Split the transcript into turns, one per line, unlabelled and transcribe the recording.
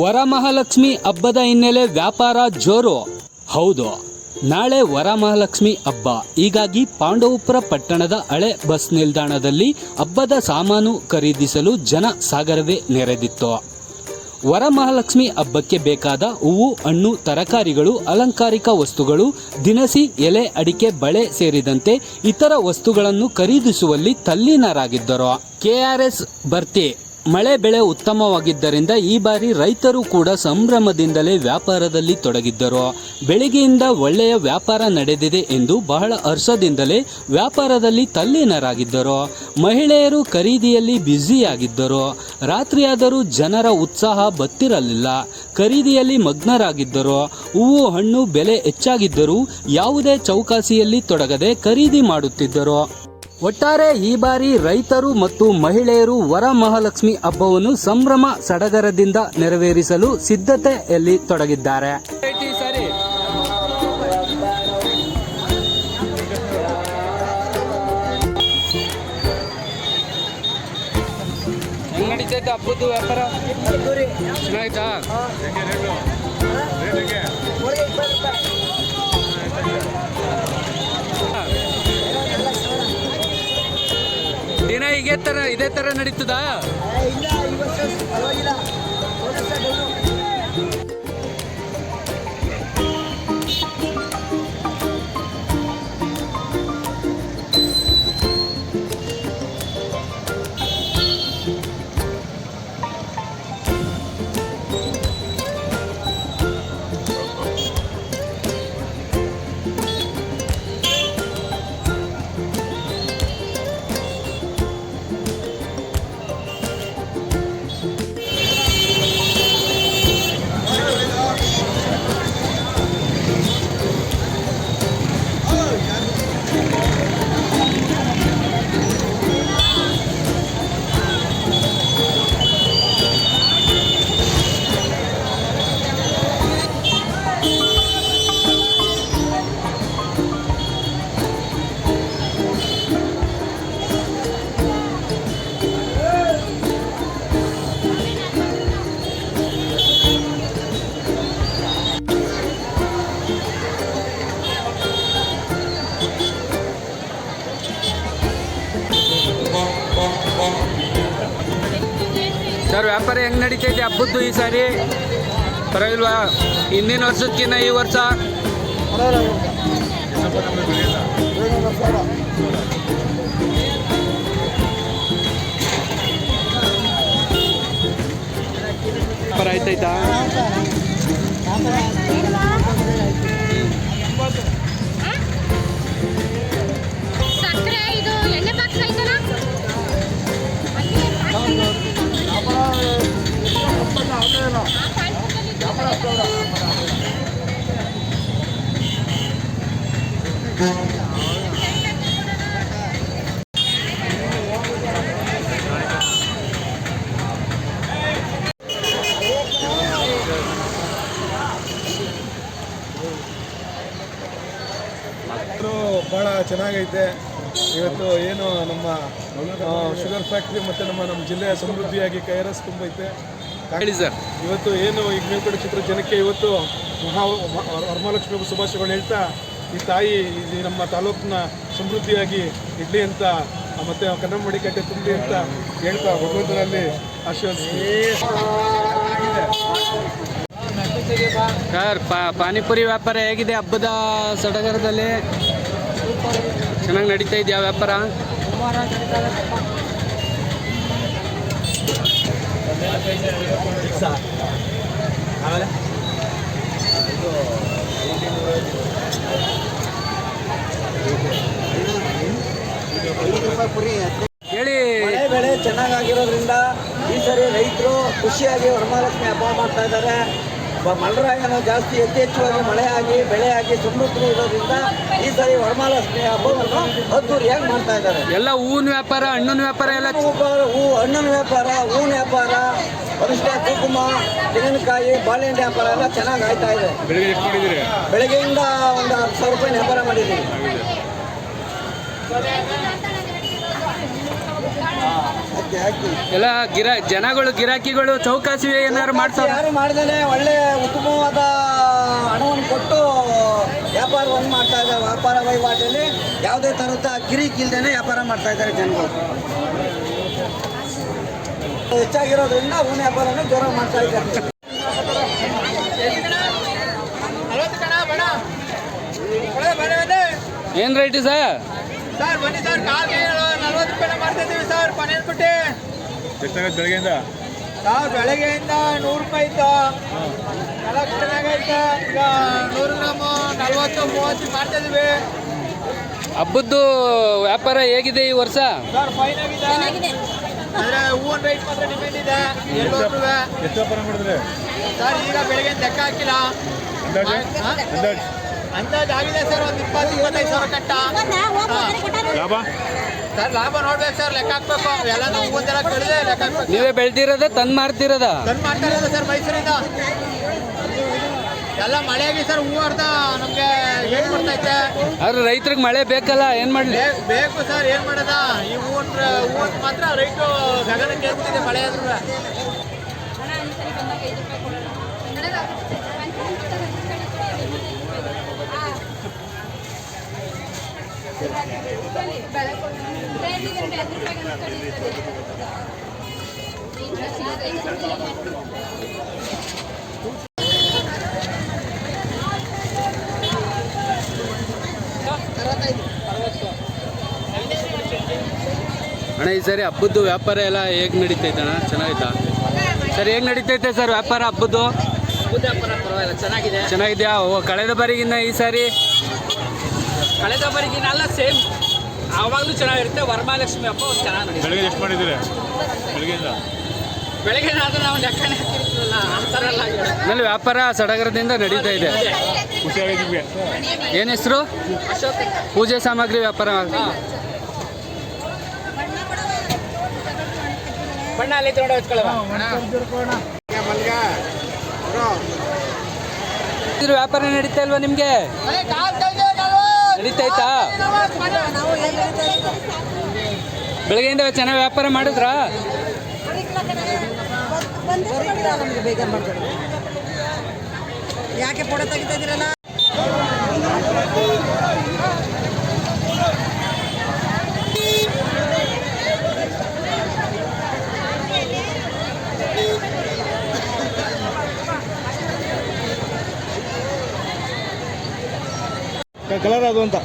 ವರಮಹಾಲಕ್ಷ್ಮಿ ಹಬ್ಬದ ಹಿನ್ನೆಲೆ ವ್ಯಾಪಾರ ಜೋರು. ಹೌದು, ನಾಳೆ ವರಮಹಾಲಕ್ಷ್ಮಿ ಹಬ್ಬ. ಹೀಗಾಗಿ ಪಾಂಡವಪುರ ಪಟ್ಟಣದ ಹಳೆ ಬಸ್ ನಿಲ್ದಾಣದಲ್ಲಿ ಹಬ್ಬದ ಸಾಮಾನು ಖರೀದಿಸಲು ಜನ ಸಾಗರವೇ ನೆರೆದಿತ್ತು. ವರಮಹಾಲಕ್ಷ್ಮಿ ಹಬ್ಬಕ್ಕೆ ಬೇಕಾದ ಹೂವು, ಹಣ್ಣು, ತರಕಾರಿಗಳು, ಅಲಂಕಾರಿಕ ವಸ್ತುಗಳು, ದಿನಸಿ, ಎಲೆ, ಅಡಿಕೆ, ಬಳೆ ಸೇರಿದಂತೆ ಇತರ ವಸ್ತುಗಳನ್ನು ಖರೀದಿಸುವಲ್ಲಿ ತಲ್ಲೀನರಾಗಿದ್ದರು. ಕೆಆರ್ಎಸ್ ಭರ್ತಿ ಮಳೆ ಬೆಳೆ ಉತ್ತಮವಾಗಿದ್ದರಿಂದ ಈ ಬಾರಿ ರೈತರು ಕೂಡ ಸಂಭ್ರಮದಿಂದಲೇ ವ್ಯಾಪಾರದಲ್ಲಿ ತೊಡಗಿದ್ದರು. ಬೆಳಿಗ್ಗೆಯಿಂದ ಒಳ್ಳೆಯ ವ್ಯಾಪಾರ ನಡೆದಿದೆ ಎಂದು ಬಹಳ ಹರ್ಷದಿಂದಲೇ ವ್ಯಾಪಾರದಲ್ಲಿ ತಲ್ಲೀನರಾಗಿದ್ದರು. ಮಹಿಳೆಯರು ಖರೀದಿಯಲ್ಲಿ ಬ್ಯುಸಿಯಾಗಿದ್ದರು. ರಾತ್ರಿಯಾದರೂ ಜನರ ಉತ್ಸಾಹ ಬತ್ತಿರಲಿಲ್ಲ. ಖರೀದಿಯಲ್ಲಿ ಮಗ್ನರಾಗಿದ್ದರು. ಹೂವು, ಹಣ್ಣು ಬೆಲೆ ಹೆಚ್ಚಾಗಿದ್ದರೂ ಯಾವುದೇ ಚೌಕಾಸಿಯಲ್ಲಿ ತೊಡಗದೆ ಖರೀದಿ ಮಾಡುತ್ತಿದ್ದರು. ಒಟ್ಟಾರೆ ಈ ಬಾರಿ ರೈತರು ಮತ್ತು ಮಹಿಳೆಯರು ವರ ಮಹಾಲಕ್ಷ್ಮಿ ಹಬ್ಬವನ್ನು ಸಂಭ್ರಮ ಸಡಗರದಿಂದ ನೆರವೇರಿಸಲು ಸಿದ್ಧತೆಯಲ್ಲಿ ತೊಡಗಿದ್ದಾರೆ. ಹಬ್ಬದ ವ್ಯಾಪಾರ? ಇದೇ ಸರ್ ವ್ಯಾಪಾರ ಹೆಂಗೆ ನಡೀತೈತೆ ಹಬ್ಬದ್ದು ಈ ಸಾರಿ? ಪರವಾಗಿಲ್ವಾ? ಹಿಂದಿನ ವರ್ಷಕ್ಕಿಂತ ಈ ವರ್ಷ? ವ್ಯಾಪಾರ ಆಯ್ತೈತಾ
ಇದು
ಭಾಳ ಚೆನ್ನಾಗೈತೆ. ಇವತ್ತು ಏನು ನಮ್ಮ ಶುಗರ್ ಫ್ಯಾಕ್ಟ್ರಿ ಮತ್ತು ನಮ್ಮ ನಮ್ಮ ಜಿಲ್ಲೆಯ ಸಮೃದ್ಧಿಯಾಗಿ ಕೈ ಆರ್ ಎಸ್ ತುಂಬೈತೆ
ಸರ್
ಇವತ್ತು ಏನು ಈಗ ಮೇಲ್ಪಡೆ ಚಿತ್ರ ಜನಕ್ಕೆ ಇವತ್ತು ಮಹಾ ವರಮಹಾಲಕ್ಷ್ಮಿ ಶುಭಾಶಯಗಳು ಹೇಳ್ತಾ ಈ ತಾಯಿ ಇಲ್ಲಿ ನಮ್ಮ ತಾಲೂಕಿನ ಸಮೃದ್ಧಿಯಾಗಿ ಇಡ್ಲಿ ಅಂತ ಮತ್ತೆ ಕನ್ನಂಬಡಿ ಕಟ್ಟೆ ತುಂಬಿ ಅಂತ ಹೇಳ್ತಾ ಭಗವಂತನಲ್ಲಿ ಆಶೀರ್ವಾದ
ಸರ್ ಪಾ ಪಾನಿಪುರಿ ವ್ಯಾಪಾರ ಹೇಗಿದೆ ಹಬ್ಬದ ಸಡಗರದಲ್ಲಿ? ಚೆನ್ನಾಗಿ ನಡೀತಾ ಇದೆಯಾ ವ್ಯಾಪಾರ? ಹೇಳಿ.
ಮಳೆ ಬೆಳೆ ಚೆನ್ನಾಗಿರೋದ್ರಿಂದ ಈ ಸರಿ ರೈತರು ಖುಷಿಯಾಗಿ ವರಮಹಾಲಕ್ಷ್ಮಿ ಹಬ್ಬ ಮಾಡ್ತಾ ಇದ್ದಾರೆ. ಮಳೆರಾಯನು ಜಾಸ್ತಿ ಯಥೇಚ್ಛವಾಗಿ ಮಳೆ ಆಗಿ ಬೆಳೆ ಆಗಿ ಸಮೃದ್ಧಿ ಇರೋದ್ರಿಂದ ಈ ಸರಿ ವರಮಹಾಲಕ್ಷ್ಮಿ ಹಬ್ಬವನ್ನು ಅದ್ದೂರಿಯಾಗಿ ಮಾಡ್ತಾ ಇದ್ದಾರೆ.
ಎಲ್ಲ ಹೂವಿನ ವ್ಯಾಪಾರ ಹಣ್ಣಿನ ವ್ಯಾಪಾರ ಎಲ್ಲ
ವ್ಯಾಪಾರ ಹೂ ಹಣ್ಣಿನ ವ್ಯಾಪಾರ ಹೂವಿನ ವ್ಯಾಪಾರ ಅರಿಶಿನ ಕುಂಕುಮ ತೆಂಗಿನಕಾಯಿ ಬಾಳೆಹಣ್ಣು ವ್ಯಾಪಾರ ಎಲ್ಲ ಚೆನ್ನಾಗಿ ಆಯ್ತಾ ಇದೆ. ಬೆಳಗ್ಗೆಯಿಂದ ಒಂದು ಹತ್ತು ಸಾವಿರ ರೂಪಾಯಿ ವ್ಯಾಪಾರ ಮಾಡಿದ್ದೀವಿ.
ಎಲ್ಲ ಗಿರ ಜನಗಳು ಗಿರಾಕಿಗಳು ಚೌಕಾಸಿ ಏನಾದ್ರು ಮಾಡ್ತಾರೆ
ಯಾರು ಮಾಡ್ದೇನೆ? ಒಳ್ಳೆ ಉತ್ತಮವಾದ ಹಣವನ್ನು ಕೊಟ್ಟು ವ್ಯಾಪಾರವನ್ನು ಮಾಡ್ತಾ ಇದ್ದಾರೆ. ವ್ಯಾಪಾರ ವಹಿವಾಟಲ್ಲಿ ಯಾವುದೇ ಥರದ ಕಿರಿಕ್ ಇಲ್ದೇನೆ ವ್ಯಾಪಾರ ಮಾಡ್ತಾ ಇದ್ದಾರೆ ಜನಗಳು. ಹೆಚ್ಚಾಗಿರೋದ್ರಿಂದ ಹೂನ ವ್ಯಾಪಾರನ ಜೋರ ಮಾಡ್ತಾ ಇದ್ದಾರೆ.
ಏನ್ ರೈಟ್ ಸರ್?
ಸರ್? ಬನ್ನಿ ಸರ್ ಕಾಲ್ಗೆ ನಲ್ವತ್ತು ರೂಪಾಯಿ ಮಾಡ್ತಾ ಸರ್. ಪನ್ನೀರ್ ಬಿಟ್ಟು.
ಎಷ್ಟಾಗತ್ತೆ ಬೆಳಗ್ಗೆಯಿಂದ?
ಸರ್ ಬೆಳಗ್ಗೆಯಿಂದ ನೂರು ರೂಪಾಯಿ ಇತ್ತು. ನಾಲ್ಕು ಚೆನ್ನಾಗೈತೆ ಈಗ ನೂರು ಗ್ರಾಮು ನಲ್ವತ್ತು ಮೂವತ್ತು ಮಾಡ್ತಾ ಇದೀವಿ
ಹಬ್ಬದ್ದು ವ್ಯಾಪಾರ ಹೇಗಿದೆ ಈ ವರ್ಷ?
ಸರ್ ಫೈನ್ ಆಗಿದೆ. ಅಂದ್ರೆ ಹೂವಿನ ರೈಟ್ ಮಾತ್ರ ಡಿಪೆಂಡ್ ಇದೆ. ಎಲ್ಲೋದ್ರು
ಎಷ್ಟು ವ್ಯಾಪಾರ ಮಾಡಿದ್ರೆ?
ಸರ್ ಈಗ ಬೆಳಗ್ಗೆ ಲೆಕ್ಕ ಹಾಕಿಲ್ಲ? ಅಂದಾಜು? ಆಗಿದೆ ಸರ್ ಒಂದು ಇಪ್ಪತ್ತು ಇಪ್ಪತ್ತೈದು ಸಾವಿರ ಕಟ್ಟ.
ಲಾಭ?
ಸರ್ ಲಾಭ ನೋಡ್ಬೇಕು ಸರ್ ಲೆಕ್ಕ ಹಾಕ್ಬೇಕು. ಎಲ್ಲ ಹೂವನ್ನೆಲ್ಲ ಕೇಳಿದೆ ಲೆಕ್ಕ ಹಾಕ್ಬೇಕು.
ನೀವೇ ಬೆಳ್ದಿರೋದ ತಂದ್ ಮಾರ್ತಿರೋದ
ತಂದು ಮಾಡ್ತಾ ಇರೋದು ಸರ್ ಮೈಸೂರಿಂದ. ಎಲ್ಲ ಮಳೆಯಾಗಿ ಸರ್ ಹೂವು ಅರ್ಧ ನಮಗೆ ಏನ್ ಮಾಡ್ತೈತೆ?
ಆದ್ರೆ ರೈತರಿಗೆ ಮಳೆ ಬೇಕಲ್ಲ ಏನ್ ಮಾಡ್ಲಿ?
ಬೇ- ಬೇಕು ಸರ್ ಏನ್ ಮಾಡೋದ? ಈ ಹೂವ ಹೂವನ್ ಮಾತ್ರ ರೈಟು ಗಗನಕ್ಕೆ ಏರ್ಬಿಟ್ಟಿದೆ ಮಳೆ ಆದ್ರೂ.
ಅಣ್ಣ ಈ ಸರಿ ಹಬ್ಬದ್ದು ವ್ಯಾಪಾರ ಎಲ್ಲ ಹೇಗ್ ನಡೀತೈತೆ ಅಣ್ಣ? ಚೆನ್ನಾಗೈತಾ ಸರ್ ಹೇಗ್ ನಡೀತೈತೆ ಸರ್ ವ್ಯಾಪಾರ ಹಬ್ಬದ್ದು?
ಚೆನ್ನಾಗಿದೆ.
ಚೆನ್ನಾಗಿದ್ಯಾ? ಓ ಕಳೆದ ಬಾರಿಗಿನ್ನ ಈ ಸಾರಿ?
ಕಳೆದ ಬಾರಿಗಿನ ಎಲ್ಲ ಸೇಮ್ ಆವಾಗಲೂ ಚೆನ್ನಾಗಿರುತ್ತೆ. ವರಮಹಾಲಕ್ಷ್ಮಿ ಹಬ್ಬ ಒಂದು ಚೆನ್ನಾಗಿ
ಬೆಳಗ್ಗೆ ಎಷ್ಟು ಮಾಡಿದ್ದೀರಿ? ಬೆಳಗ್ಗೆಯಿಂದ?
ಬೆಳಗ್ಗೆ ಆದ್ರೆ ನಾವು ಲೆಕ್ಕನೇ ಹಾಕಿರ್ತೀವಲ್ಲ ಆ ಥರ ಎಲ್ಲ ಆಗಿದೆ.
ಆಮೇಲೆ ವ್ಯಾಪಾರ ಸಡಗರದಿಂದ ನಡೀತಾ ಇದೆ.
ಖುಷಿಯಾಗಿದ್ದೀವಿ.
ಏನ್ ಹೆಸರು? ಪೂಜೆ ಸಾಮಗ್ರಿ ವ್ಯಾಪಾರ
ಬಣ್ಣ ಅಲ್ಲಿ ತಗೊಂಡು ಹಚ್ಕೊಳ್ಳುವ
ಇದ್ರ ವ್ಯಾಪಾರ ನಡೀತಾ ಇಲ್ವಾ ನಿಮ್ಗೆ? ನಡೀತೈತಾ? ಬೆಳಗ್ಗೆಯಿಂದ ಚೆನ್ನಾಗಿ ವ್ಯಾಪಾರ ಮಾಡಿದ್ರಾ?
ಯಾಕೆ ಫೋಟೋ ತೆಗಿತಾ ಇದೀರಲ್ಲ
ಗೊಂತ